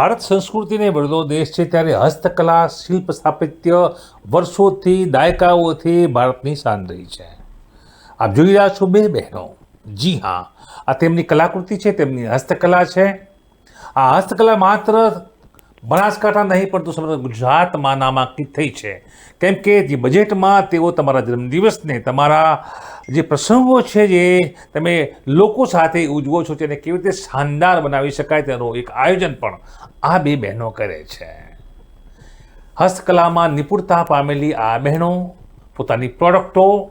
ભારત સંસ્કૃતિને વડલો દેશ છે ત્યારે હસ્તકલા, શિલ્પ સ્થાપત્ય વર્ષોથી દાયકાઓથી ભારતની શાન રહી છે. આપ જોઈ રહ્યા છો બે બહેનો. જી હા, આ તેમની કલાકૃતિ છે, તેમની હસ્તકલા છે. આ હસ્તકલા માત્ર બનાસકાંઠા નહીં, પરંતુ સમગ્ર ગુજરાતમાં નામાંકિત થઈ છે. કેમ કે જે બજેટમાં તેઓ તમારા જન્મદિવસને, તમારા જે પ્રસંગો છે જે તમે લોકો સાથે ઉજવો છો તેને કેવી રીતે શાનદાર બનાવી શકાય તેનું એક આયોજન પણ આ બે બહેનો કરે છે. હસ્તકલામાં નિપુણતા પામેલી આ બહેનો પોતાની પ્રોડક્ટો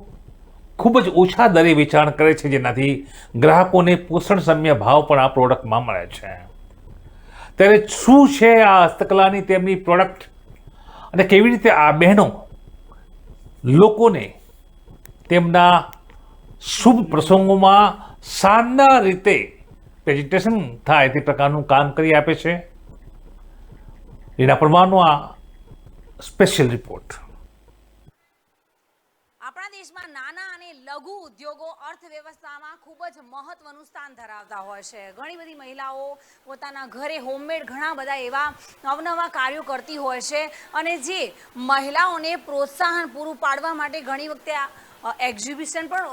ખૂબ જ ઓછા દરે વેચાણ કરે છે, જેનાથી ગ્રાહકોને પોષણસમ્ય ભાવ પણ આ પ્રોડક્ટમાં મળે છે. ત્યારે શું છે આ હસ્તકલાની તેમની પ્રોડક્ટ? અને કેવી રીતે આ બહેનો લોકોને તેમના શુભ પ્રસંગોમાં શાનદાર રીતે પ્રેઝન્ટેશન થાય તે પ્રકારનું કામ કરી આપે છે. એના પરમારનો આ સ્પેશિયલ રિપોર્ટ આપણા દેશમાં નાના અને લઘુ ઉદ્યોગો અર્થવ્યવસ્થામાં ખૂબ જ મહત્વનું સ્થાન ધરાવતા હોય છે. ઘણી બધી મહિલાઓ પોતાના ઘરે હોમમેડ ઘણા બધા એવા નવનવા કાર્યો કરતી હોય છે અને જે મહિલાઓને પ્રોત્સાહન પૂરું પાડવા માટે ઘણી વખતે એક્ઝિબિશન પણ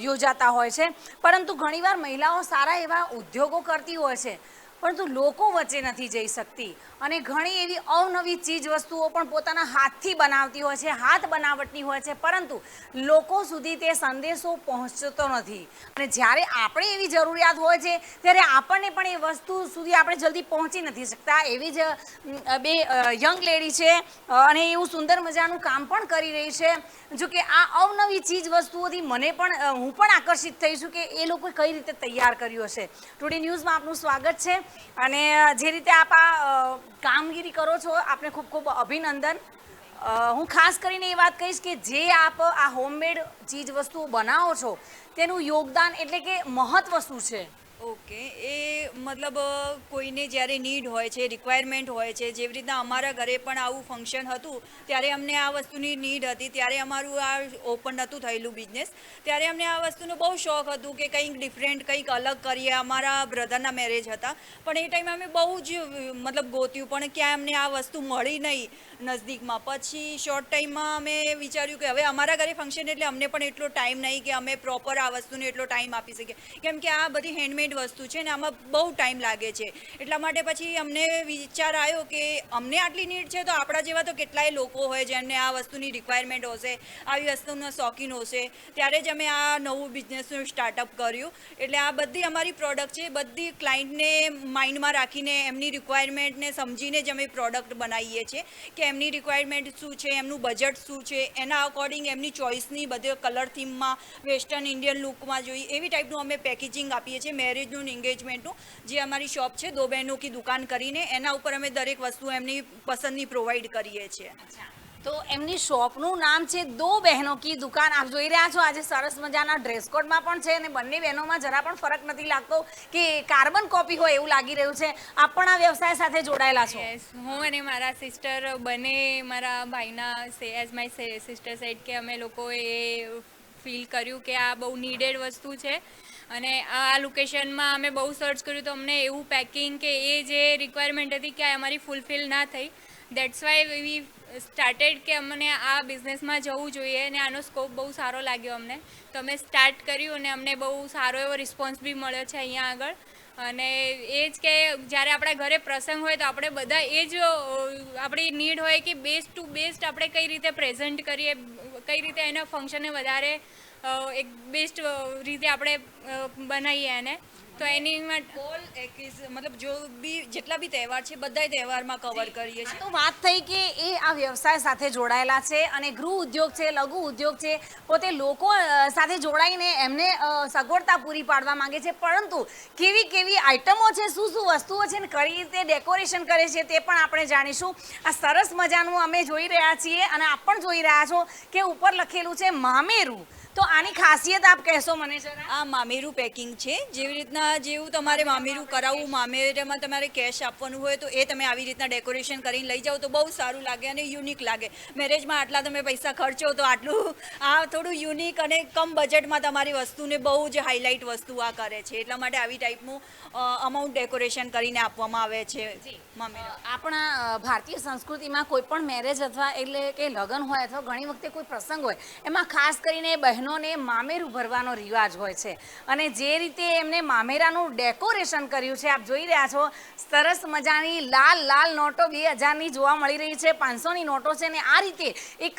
યોજાતા હોય છે. પરંતુ ઘણીવાર મહિલાઓ સારા એવા ઉદ્યોગો કરતી હોય છે. પરંતુ લોકો વચ્ચે નથી જઈ શકતી. અને ઘણી એવી અવનવી ચીજ વસ્તુઓ પણ પોતાના હાથથી બનાવતી હોય છે, હાથ બનાવટની હોય છે, પરંતુ લોકો સુધી તે સંદેશો પહોંચતો નથી. અને જ્યારે આપણે એવી જરૂરિયાત હોય છે, ત્યારે આપણને પણ એ વસ્તુ સુધી આપણે જલ્દી પહોંચી નથી શકતા. એવી જ બે યંગ લેડી છે અને એવું સુંદર મજાનું કામ પણ કરી રહી છે. જો કે આ અવનવી ચીજ વસ્તુઓથી મને પણ હું પણ આકર્ષિત થઈ છું કે એ લોકોએ કઈ રીતે તૈયાર કર્યું હશે. ટુડે ન્યૂઝમાં આપનું સ્વાગત છે. અને જે રીતે આપ આ કામગીરી કરો છો, આપને ખૂબ ખૂબ અભિનંદન. હું ખાસ કરીને એ વાત કહીશ કે જે આપ આ હોમમેડ ચીજ વસ્તુઓ બનાવો છો, તેનું યોગદાન એટલે કે મહત્વ શું છે? ઓકે. એ મતલબ કોઈને જ્યારે નીડ હોય છે રિક્વાયરમેન્ટ હોય છે, જેવી રીતના અમારા ઘરે પણ આવું ફંક્શન હતું, ત્યારે અમને આ વસ્તુની નીડ હતી. ત્યારે અમારું આ ઓપન નહોતું થયેલું બિઝનેસ ત્યારે અમને આ વસ્તુનો બહુ શોખ હતું કે કંઈક ડિફરન્ટ કંઈક અલગ કરીએ. અમારા બ્રધરના મેરેજ હતા. પણ એ ટાઈમે અમે બહુ જ, મતલબ, ગોત્યું. પણ ક્યાંય અમને આ વસ્તુ મળી નહીં નજદીકમાં. પછી શોર્ટ ટાઈમમાં અમે વિચાર્યું કે હવે અમારા ઘરે ફંક્શન એટલે અમને પણ એટલો ટાઈમ નહીં કે અમે પ્રોપર આ વસ્તુને એટલો ટાઈમ આપી શકીએ. કેમ કે આ બધી હેન્ડમેડ વસ્તુ છે ને આમાં બહુ ટાઈમ લાગે છે. એટલા માટે પછી અમને વિચાર આવ્યો કે અમને આટલી નીડ છે તો આપણા જેવા તો કેટલાય લોકો હોય જેમને આ વસ્તુની રિક્વાયરમેન્ટ હશે, આવી વસ્તુના શોખીન હશે. ત્યારે જ અમે આ નવું બિઝનેસનું સ્ટાર્ટઅપ કર્યું. એટલે આ બધી અમારી પ્રોડક્ટ છે, બધી ક્લાયન્ટને માઇન્ડમાં રાખીને એમની રિક્વાયરમેન્ટને સમજીને જ અમે પ્રોડક્ટ બનાવીએ છીએ કે એમની રિક્વાયરમેન્ટ શું છે, એમનું બજેટ શું છે, એના અકોર્ડિંગ એમની ચોઇસની બધી કલર થીમમાં વેસ્ટર્ન ઇન્ડિયન લુકમાં જોઈએ, એવી ટાઈપનું અમે પેકેજિંગ આપીએ છીએ. મેરેજનું એન્ગેજમેન્ટનું જે અમારી શોપ છે દો બહેનો કી દુકાન કરીને એના ઉપર અમે દરેક વસ્તુ એમની પસંદની પ્રોવાઈડ કરીએ છીએ. તો એમની શોપનું નામ છે દો બહેનો કી દુકાન. આપ જોઈ રહ્યા છો આજે સરસ મજાના ડ્રેસ કોડમાં પણ છે અને બંને બહેનોમાં જરા પણ ફરક નથી લાગતો કે કાર્બન કોપી હોય એવું લાગી રહ્યું છે. આપ પણ આ વ્યવસાય સાથે જોડાયેલા છો? હું અને મારા સિસ્ટર બંને મારા ભાઈના એઝ માય સિસ્ટર સાઈડ કે અમે લોકોએ ફીલ કર્યું કે આ બહુ નીડેડ વસ્તુ છે. અને આ લોકેશનમાં અમે બહુ સર્ચ કર્યું તો અમને એવું પેકિંગ કે એ જે રિક્વાયરમેન્ટ હતી કે અમારી ફૂલફિલ ના થઈ. દેટ્સ વાય વી સ્ટાર્ટેડ કે અમને આ બિઝનેસમાં જવું જોઈએ અને આનો સ્કોપ બહુ સારો લાગ્યો અમને. તો અમે સ્ટાર્ટ કર્યું અને અમને બહુ સારો એવો રિસ્પોન્સ બી મળ્યો છે અહીંયા આગળ. અને એ જ કે જ્યારે આપણા ઘરે પ્રસંગ હોય તો આપણે બધા એ જ આપણી નીડ હોય કે બેસ્ટ ટુ બેસ્ટ આપણે કઈ રીતે પ્રેઝન્ટ કરીએ, કઈ રીતે એના ફંક્શનને વધારે એક બેસ્ટ રીતે આપણે બનાવીએ એને. તો એની ઓલ મતલબ જો બી જેટલા બી તહેવાર છે બધાય તહેવારમાં કવર કરીએ છીએ. તો વાત થઈ કે એ આ વ્યવસાય સાથે જોડાયેલા છે અને ગૃહ ઉદ્યોગ છે લઘુ ઉદ્યોગ છે પોતે લોકો સાથે જોડાઈને એમને સગવડતા પૂરી પાડવા માંગે છે. પરંતુ કેવી કેવી આઇટમો છે શું શું વસ્તુઓ છે ને કઈ રીતે ડેકોરેશન કરે છે તે પણ આપણે જાણીશું. આ સરસ મજાનું અમે જોઈ રહ્યા છીએ અને આપ પણ જોઈ રહ્યા છો કે ઉપર લખેલું છે મામેરું. તો આની ખાસિયત આપ કહેશો મને જરા? આ મામેરું પેકિંગ છે. જેવી રીતના જેવું તમારે મામેરું કરાવવું મામેરામાં તમારે કેશ આપવાનું હોય તો એ તમે આવી રીતના ડેકોરેશન કરીને લઈ જાઓ તો બહુ સારું લાગે અને યુનિક લાગે. મેરેજમાં આટલા તમે પૈસા ખર્ચો તો આટલું આ થોડું યુનિક અને કમ બજેટમાં તમારી વસ્તુને બહુ જ હાઇલાઇટ વસ્તુ આ કરે છે. એટલા માટે આવી ટાઈપનું અમાઉન્ટ ડેકોરેશન કરીને આપવામાં આવે છે આપણા ભારતીય સંસ્કૃતિમાં કોઈ પણ મેરેજ અથવા એટલે કે લગ્ન હોય અથવા ઘણી વખતે કોઈ પ્રસંગ હોય એમાં ખાસ કરીને બહેનોને મામેરું ભરવાનો રિવાજ હોય છે. અને જે રીતે એમને મામેરાનું ડેકોરેશન કર્યું છે, આપ જોઈ રહ્યા છો, સરસ મજાની લાલ લાલ નોટો બે હજારની જોવા મળી રહી છે, પાંચસોની નોટો છે ને આ રીતે એક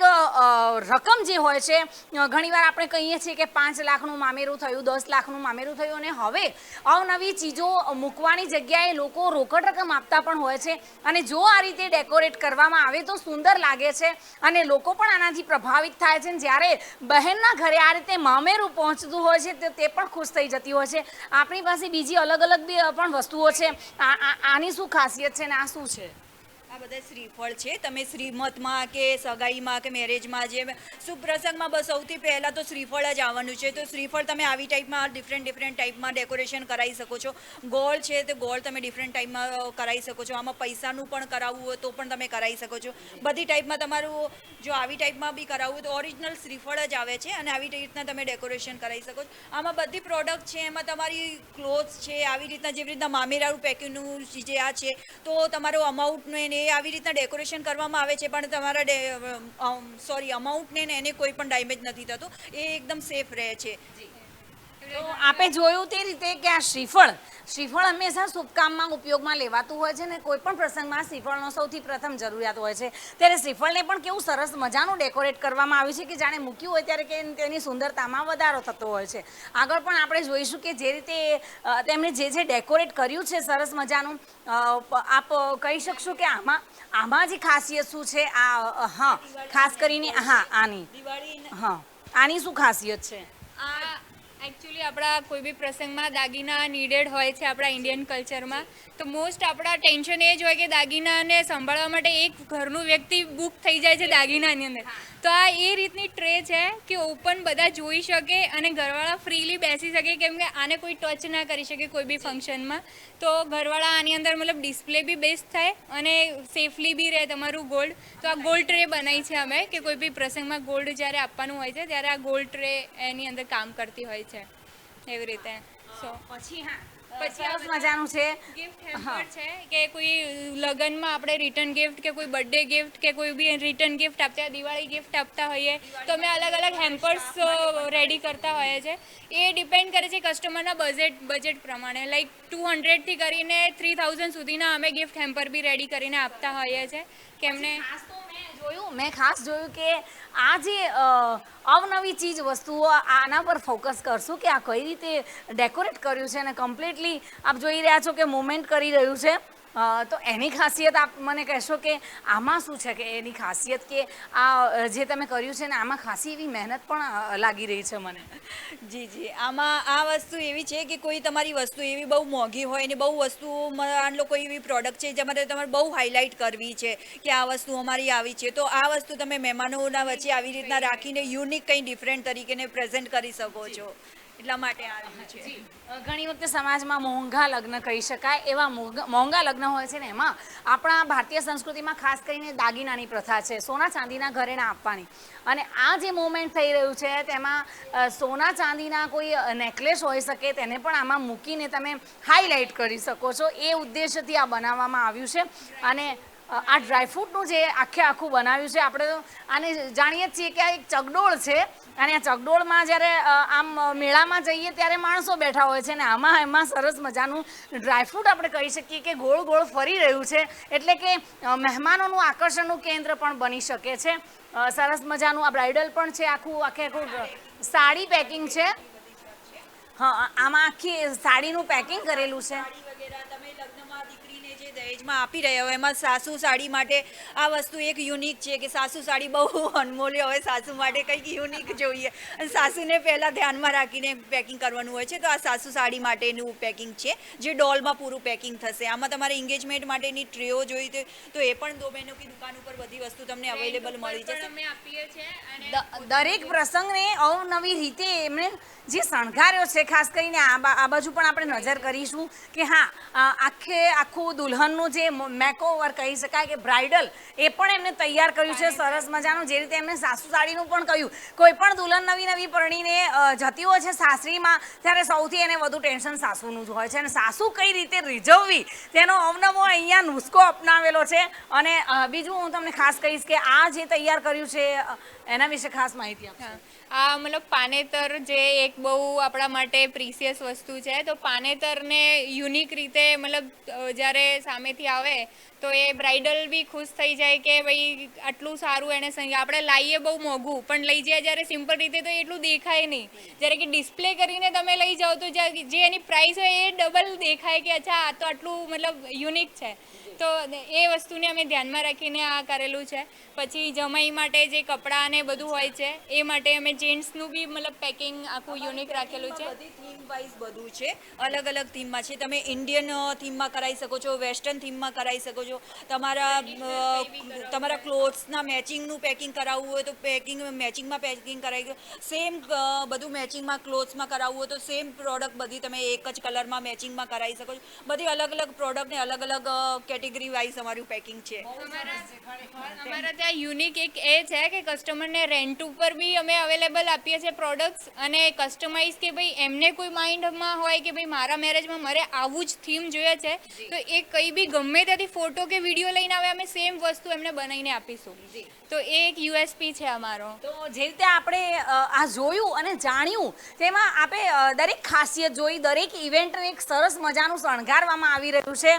રકમ જે હોય છે ઘણીવાર આપણે કહીએ છીએ કે પાંચ લાખનું મામેરું થયું, દસ લાખનું મામેરું થયું અને હવે અવનવી ચીજો મૂકવાની જગ્યાએ લોકો રોકડ રકમ આપતા પણ હોય છે. અને જો આ રીતે ડેકોરેટ કરવામાં આવે તો સુંદર લાગે છે અને લોકો પણ આનાથી પ્રભાવિત થાય છે. જ્યારે બહેનના ઘરે આ રીતે મામેરું પહોંચતું હોય છે તો તે પણ ખુશ થઈ જતી હોય છે. આપણી પાસે બીજી અલગ અલગ બી પણ વસ્તુઓ છે. આની શું ખાસિયત છે ને આ શું છે? આ બધા શ્રીફળ છે. તમે શ્રીમતમાં કે સગાઈમાં કે મેરેજમાં જે શુભ પ્રસંગમાં સૌથી પહેલાં તો શ્રીફળ જ આવવાનું છે. તો શ્રીફળ તમે આવી ટાઈપમાં ડિફરન્ટ ડિફરન્ટ ટાઈપમાં ડેકોરેશન કરાવી શકો છો. ગોળ છે તો ગોળ તમે ડિફરન્ટ ટાઈપમાં કરાવી શકો છો. આમાં પૈસાનું પણ કરાવવું હોય તો પણ તમે કરાવી શકો છો. બધી ટાઈપમાં તમારું, જો આવી ટાઈપમાં બી કરાવવું હોય તો ઓરિજિનલ શ્રીફળ જ આવે છે અને આવી રીતના તમે ડેકોરેશન કરાવી શકો છો. આમાં બધી પ્રોડક્ટ છે, એમાં તમારી ક્લોથ્સ છે, આવી રીતના જેવી રીતના મામેરાનું પેકિંગનું જે આ છે, તો તમારો અમાઉન્ટનું ને એ આવી રીતના ડેકોરેશન કરવામાં આવે છે, પણ તમારા સોરી અમાઉન્ટને એને કોઈ પણ ડેમેજ નથી થતું. એ એકદમ સેફ રહે છે. તો આપે જોયું તે રીતે કે આ શ્રીફળ શ્રીફળ હંમેશા શુભકામમાં ઉપયોગમાં લેવાતું હોય છે ને કોઈ પણ પ્રસંગમાં શ્રીફળનો સૌથી પ્રથમ જરૂરિયાત હોય છે. ત્યારે શ્રીફળને પણ કેવું સરસ મજાનું ડેકોરેટ કરવામાં આવ્યું છે કે જાણે મૂક્યું હોય ત્યારે કે તેની સુંદરતામાં વધારો થતો હોય છે. આગળ પણ આપણે જોઈશું કે જે રીતે તેમણે જે જે ડેકોરેટ કર્યું છે સરસ મજાનું આપ કહી શકશો કે આમાં આમાં જે ખાસિયત શું છે? આ હા ખાસ કરીને હા આની. હા આની શું ખાસિયત છે? આ એકચ્યુઅલી આપણા કોઈ બી પ્રસંગમાં દાગીના નીડેડ હોય છે આપણા ઇન્ડિયન કલ્ચરમાં તો મોસ્ટ આપણા ટેન્શન એ જ હોય કે દાગીનાને સંભાળવા માટે એક ઘરનું વ્યક્તિ બુક થઈ જાય છે દાગીનાની અંદર. તો આ એ રીતની ટ્રે છે કે ઓપન બધા જોઈ શકે અને ઘરવાળા ફ્રીલી બેસી શકે કેમ કે આને કોઈ ટચ ના કરી શકે કોઈ બી ફંક્શનમાં તો ઘરવાળા આની અંદર મતલબ ડિસ્પ્લે બી બેસ્ટ થાય અને સેફલી બી રહે તમારું ગોલ્ડ તો આ ગોલ્ડ ટ્રે બનાવી છે અમે, કે કોઈ બી પ્રસંગમાં ગોલ્ડ જ્યારે આપવાનું હોય છે, ત્યારે આ ગોલ્ડ ટ્રે એની અંદર કામ કરતી હોય છે. એવી રીતે. સો પછી હા. પછી સરસ મજાનું છે. ગિફ્ટ હેમ્પર છે કે કોઈ લગ્નમાં આપણે રિટર્ન ગિફ્ટ કે કોઈ બર્થડે ગિફ્ટ કે કોઈ બી રિટર્ન ગિફ્ટ આપતા દિવાળી ગિફ્ટ આપતા હોઈએ તો અમે અલગ અલગ હેમ્પર્સ રેડી કરતા હોઈએ છે. એ ડિપેન્ડ કરે છે કસ્ટમરના બજેટ બજેટ પ્રમાણે. લાઈક ટુ હંડ્રેડથી કરીને થ્રી થાઉઝન્ડ સુધીના અમે ગિફ્ટ હેમ્પર બી રેડી કરીને આપતા હોઈએ છીએ કે એમને ખાસ તો મેં જોયું? મેં ખાસ જોયું કે આ જે અવનવી ચીજ વસ્તુઓ આના પર ફોકસ કરશું કે આ કઈ રીતે ડેકોરેટ કર્યું છે અને કમ્પ્લીટલી આપ જોઈ રહ્યા છો કે મુવમેન્ટ કરી રહ્યું છે. તો એની ખાસિયત આપ મને કહેશો કે આમાં શું છે કે એની ખાસિયત કે આ જે તમે કર્યું છે ને આમાં ખાસી એવી મહેનત પણ લાગી રહી છે મને. જી જી. આમાં આ વસ્તુ એવી છે કે કોઈ તમારી વસ્તુ એવી બહુ મોંઘી હોય ને બહુ વસ્તુ માન લો કોઈ એવી પ્રોડક્ટ છે જેમાં તમારે બહુ હાઇલાઇટ કરવી છે કે આ વસ્તુ અમારી આવી છે. તો આ વસ્તુ તમે મહેમાનોના વચ્ચે આવી રીતના રાખીને યુનિક કંઈ ડિફરન્ટ તરીકેને પ્રેઝન્ટ કરી શકો છો. એટલા માટે આ છે. ઘણી વખતે સમાજમાં મોંઘા લગ્ન કહી શકાય, એવા મોંઘા મોંઘા લગ્ન હોય છે ને એમાં આપણા ભારતીય સંસ્કૃતિમાં ખાસ કરીને દાગીનાની પ્રથા છે, સોના ચાંદીના ઘરેણા આપવાની. અને આ જે મોમેન્ટ થઈ રહ્યું છે, તેમાં સોના ચાંદીના કોઈ નેકલેસ હોઈ શકે, તેને પણ આમાં મૂકીને તમે હાઇલાઇટ કરી શકો છો. એ ઉદ્દેશ્યથી આ બનાવવામાં આવ્યું છે. અને આ ડ્રાયફ્રૂટનું જે આખે આખું બનાવ્યું છે, આપણે તો આને જાણીએ જ છીએ કે આ એક ચગડોળ છે. અને આ ચકડોળમાં જ્યારે આમ મેળામાં જઈએ ત્યારે માણસો બેઠા હોય છે ને આમાં, એમાં સરસ મજાનું ડ્રાયફ્રૂટ આપણે કહી શકીએ કે ગોળ ગોળ ફરી રહ્યું છે. એટલે કે મહેમાનોનું આકર્ષણનું કેન્દ્ર પણ બની શકે છે. સરસ મજાનું આ બ્રાઇડલ પણ છે, આખું, આખે આખું સાડી પેકિંગ છે. હા, આમાં આખી સાડીનું પેકિંગ કરેલું છે. જે દહેજમાં આપી રહ્યા હોય એમાં સાસુ સાડી માટે આ વસ્તુ એક યુનિક છે કે સાસુ સાડી બહુ અનમોલ્ય હોય સાસુ માટે કંઈક યુનિક જોઈએ. અને સાસુને પહેલાં ધ્યાનમાં રાખીને પેકિંગ કરવાનું હોય છે. તો આ સાસુ સાડી માટેનું પેકિંગ છે જે ડોલમાં પૂરું પેકિંગ થશે. આમાં તમારે એન્ગેજમેન્ટ માટેની ટ્રેઓ જોઈ તો તો એ પણ દો બહેનો કે દુકાન ઉપર બધી વસ્તુ તમને અવેલેબલ મળી જશે. અમે આપીએ છીએ દરેક પ્રસંગને અવનવી રીતે એમણે જે શણગાર્યો છે ખાસ કરીને આ બા- આ બાજુ પણ આપણે નજર કરીશું કે હા આખે આખું દુલ્હનનું જે મેકઓવર કહી શકાય કે બ્રાઇડલ, એ પણ એમને તૈયાર કર્યું છે, સરસ મજાનું, જે રીતે એમને સાસુ સાડીનું પણ કહ્યું. કોઈ પણ દુલ્હન નવી નવી પરણીને જતી હોય છે સાસરીમાં, ત્યારે સૌથી એને વધુ ટેન્શન સાસુનું જ હોય છે. અને સાસુ કઈ રીતે રીઝવવી, તેનો અવનવો અહીંયા નુસ્ખો અપનાવેલો છે. અને બીજું હું તમને ખાસ કહીશ કે આ જે તૈયાર કર્યું છે એના વિશે ખાસ માહિતી આપો હા. આ મતલબ પાનેતર જે એક બહુ આપણા માટે પ્રીસિયસ વસ્તુ છે, તો પાનેતરને યુનિક રીતે મતલબ જ્યારે સામેથી આવે, તો એ બ્રાઇડલ બી ખુશ થઈ જાય કે ભાઈ, આટલું સારું એને સંગ આપણે લાવીએ બહુ મોંઘું, પણ લઈ જાય જ્યારે સિમ્પલ રીતે તો એટલું દેખાય નહીં. જ્યારે કે ડિસ્પ્લે કરીને તમે લઈ જાઓ તો જે એની પ્રાઇસ હોય એ ડબલ દેખાય કે અચ્છા, આ તો આટલું મતલબ યુનિક છે. તો એ વસ્તુને અમે ધ્યાનમાં રાખીને આ કરેલું છે. પછી જમાઈ માટે જે કપડાં ને બધું હોય છે, એ માટે અમે જેન્ટ્સનું બી મતલબ પેકિંગ આખું યુનિક રાખેલું છે. થીમ બધું છે. અલગ અલગ થીમમાં છે. તમે ઇન્ડિયન થીમમાં કરાવી શકો છો વેસ્ટર્ન થીમમાં કરાવી શકો છો. તમારા તમારા ક્લોથ્સના મેચિંગનું પેકિંગ કરાવવું હોય તો પેકિંગ મેચિંગમાં પેકિંગ કરાવી સેમ બધું મેચિંગમાં ક્લોથ્સમાં કરાવવું હોય તો સેમ પ્રોડક્ટ બધી તમે એક જ કલરમાં મેચિંગમાં કરાવી શકો છો. બધી અલગ અલગ પ્રોડક્ટને અલગ અલગ કેટેગરી વાઇઝ અમારું પેકિંગ છે. અમારા ત્યાં યુનિક એક એ છે કે કસ્ટમરને રેન્ટ ઉપર બી અમે અવેલેબલ આપીએ છીએ પ્રોડક્ટ્સ અને કસ્ટમાઇઝ કે ભાઈ એમને કોઈ માઇન્ડમાં હોય કે ભાઈ મારા મેરેજમાં મારે આવું જ થીમ જોઈએ છે તો એ કંઈ બી ગમે ત્યાંથી ફોટો કે વીડિયો લઈને આવે અમે સેમ વસ્તુ એમને બનાવીને આપીશું. તો એ એક યુએસપી છે અમારો. તો જે રીતે આપણે આ જોયું અને જાણ્યું તેમાં આપણે દરેક ખાસિયત જોઈ દરેક ઇવેન્ટને એક સરસ મજાનું શણગારવામાં આવી રહ્યું છે.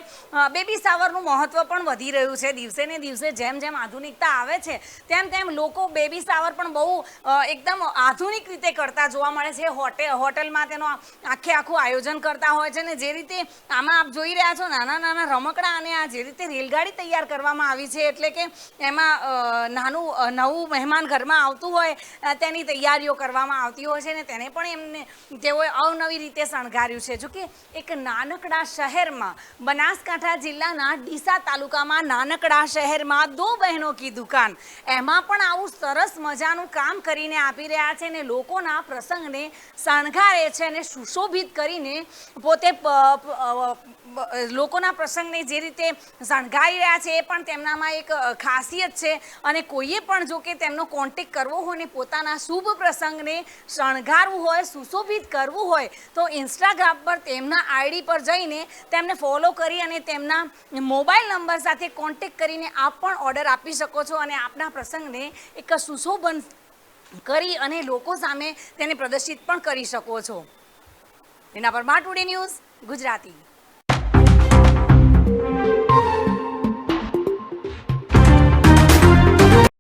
બેબી સાવરનું મહત્વ પણ વધી રહ્યું છે. દિવસે ને દિવસે જેમ જેમ આધુનિકતા આવે છે તેમ તેમ લોકો બેબી સાવર પણ બહુ એકદમ આધુનિક રીતે કરતા જોવા મળે છે. હોટેલ હોટલમાં તેનો આખે આખું આયોજન કરતા હોય છે ને જે રીતે આમાં આપ જોઈ રહ્યા છો નાના નાના રમકડા અને આ જે રીતે રેલગાડી તૈયાર કરવામાં આવી છે એટલે કે એમાં નાનું નવું મહેમાન ઘરમાં આવતું હોય તેની તૈયારીઓ કરવામાં આવતી હોય છે ને તેને પણ એમને, તેઓએ અવનવી રીતે શણગાર્યું છે. જો કે એક નાનકડા શહેરમાં, બનાસકાંઠા જિલ્લાના ડીસા તાલુકામાં નાનકડા શહેરમાં દો બહેનો કી દુકાન. એમાં પણ આવું સરસ મજાનું કામ કરીને આપી રહ્યા છે ને લોકોના પ્રસંગને શણગારે છે અને સુશોભિત કરીને પોતે લોકોના પ્રસંગને જે રીતે શણગારી રહ્યા છે એ પણ તેમનામાં એક ખાસિયત છે. અને કોઈએ પણ જો કે તેમનો કોન્ટેક કરવો હોય ને પોતાના શુભ પ્રસંગને શણગારવું હોય, સુશોભિત કરવું હોય, તો ઇન્સ્ટાગ્રામ પર તેમના આઈડી પર જઈને તેમને ફોલો કરી અને તેમના મોબાઈલ નંબર સાથે કોન્ટેક કરીને આપ પણ ઓર્ડર આપી શકો છો અને આપના પ્રસંગને એક સુશોભન કરી અને લોકો સામે તેને પ્રદર્શિત પણ કરી શકો છો. એના પર માટુડી ન્યૂઝ ગુજરાતી.